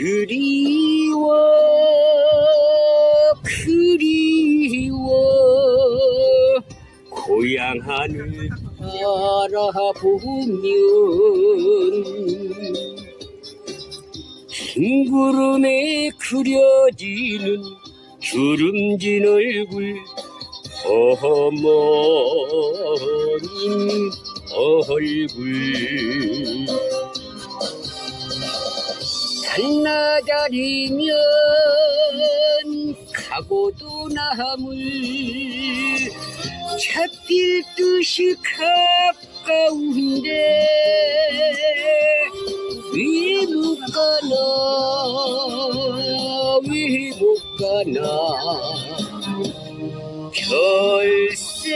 그리 하늘 바라보면 흰 구름에 그려지는 주름진 얼굴 어머님 얼굴 한나절이면 가고도 남을 잡힐 듯이 가까운데 왜 못 가나 왜 못 가나. 별세